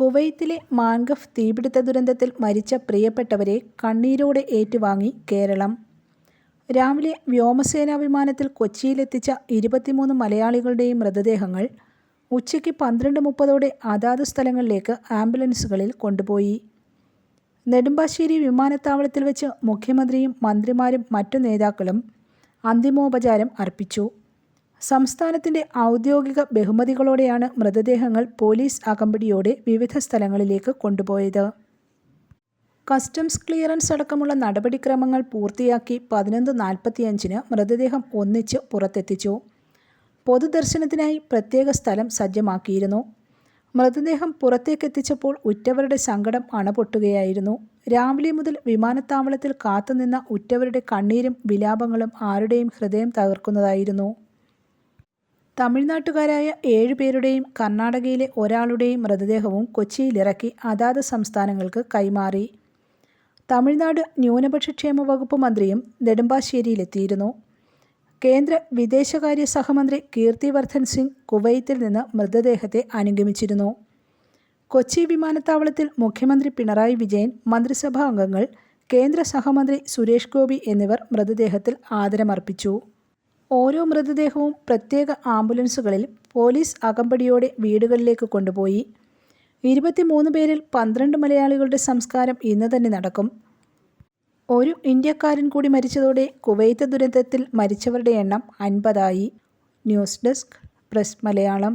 കുവൈത്തിലെ മാൻഗഫ് തീപിടുത്ത ദുരന്തത്തിൽ മരിച്ച പ്രിയപ്പെട്ടവരെ കണ്ണീരോടെ ഏറ്റുവാങ്ങി കേരളം. രാവിലെ വ്യോമസേനാ വിമാനത്തിൽ കൊച്ചിയിലെത്തിച്ച ഇരുപത്തിമൂന്ന് മലയാളികളുടെയും മൃതദേഹങ്ങൾ ഉച്ചയ്ക്ക് പന്ത്രണ്ട് മുപ്പതോടെ അതാത് സ്ഥലങ്ങളിലേക്ക് ആംബുലൻസുകളിൽ കൊണ്ടുപോയി. നെടുമ്പാശ്ശേരി വിമാനത്താവളത്തിൽ വെച്ച് മുഖ്യമന്ത്രിയും മന്ത്രിമാരും മറ്റു നേതാക്കളും അന്തിമോപചാരം അർപ്പിച്ചു. സംസ്ഥാനത്തിന്റെ ഔദ്യോഗിക ബഹുമതികളോടെയാണ് മൃതദേഹങ്ങൾ പോലീസ് അകമ്പടിയോടെ വിവിധ സ്ഥലങ്ങളിലേക്ക് കൊണ്ടുപോയത്. കസ്റ്റംസ് ക്ലിയറൻസ് അടക്കമുള്ള നടപടിക്രമങ്ങൾ പൂർത്തിയാക്കി പതിനൊന്ന് നാൽപ്പത്തിയഞ്ചിന് മൃതദേഹം ഒന്നിച്ച് പുറത്തെത്തിച്ചു. പൊതുദർശനത്തിനായി പ്രത്യേക സ്ഥലം സജ്ജമാക്കിയിരുന്നു. മൃതദേഹം പുറത്തേക്കെത്തിച്ചപ്പോൾ ഉറ്റവരുടെ സങ്കടം അണപൊട്ടുകയായിരുന്നു. രാവിലെ മുതൽ വിമാനത്താവളത്തിൽ കാത്തുനിന്ന ഉറ്റവരുടെ കണ്ണീരും വിലാപങ്ങളും ആരുടെയും ഹൃദയം തകർക്കുന്നതായിരുന്നു. തമിഴ്നാട്ടുകാരായ ഏഴുപേരുടെയും കർണാടകയിലെ ഒരാളുടെയും മൃതദേഹവും കൊച്ചിയിലിറക്കി അതാത് സംസ്ഥാനങ്ങൾക്ക് കൈമാറി. തമിഴ്നാട് ന്യൂനപക്ഷക്ഷേമ വകുപ്പ് മന്ത്രിയും നെടുമ്പാശ്ശേരിയിലെത്തിയിരുന്നു. കേന്ദ്ര വിദേശകാര്യ സഹമന്ത്രി കീർത്തിവർദ്ധൻ സിംഗ് കുവൈത്തിൽ നിന്ന് മൃതദേഹത്തെ അനുഗമിച്ചിരുന്നു. കൊച്ചി വിമാനത്താവളത്തിൽ മുഖ്യമന്ത്രി പിണറായി വിജയൻ മന്ത്രിസഭാ അംഗങ്ങൾ കേന്ദ്ര സഹമന്ത്രി സുരേഷ് ഗോപി എന്നിവർ മൃതദേഹത്തിൽ ആദരമർപ്പിച്ചു. ഓരോ മൃതദേഹവും പ്രത്യേക ആംബുലൻസുകളിൽ പോലീസ് അകമ്പടിയോടെ വീടുകളിലേക്ക് കൊണ്ടുപോയി. ഇരുപത്തിമൂന്ന് പേരിൽ പന്ത്രണ്ട് മലയാളികളുടെ സംസ്കാരം ഇന്ന് തന്നെ നടക്കും. ഒരു ഇന്ത്യക്കാരൻ കൂടി മരിച്ചതോടെ കുവൈത്ത് ദുരന്തത്തിൽ മരിച്ചവരുടെ എണ്ണം അൻപതായി. News desk press Malayalam.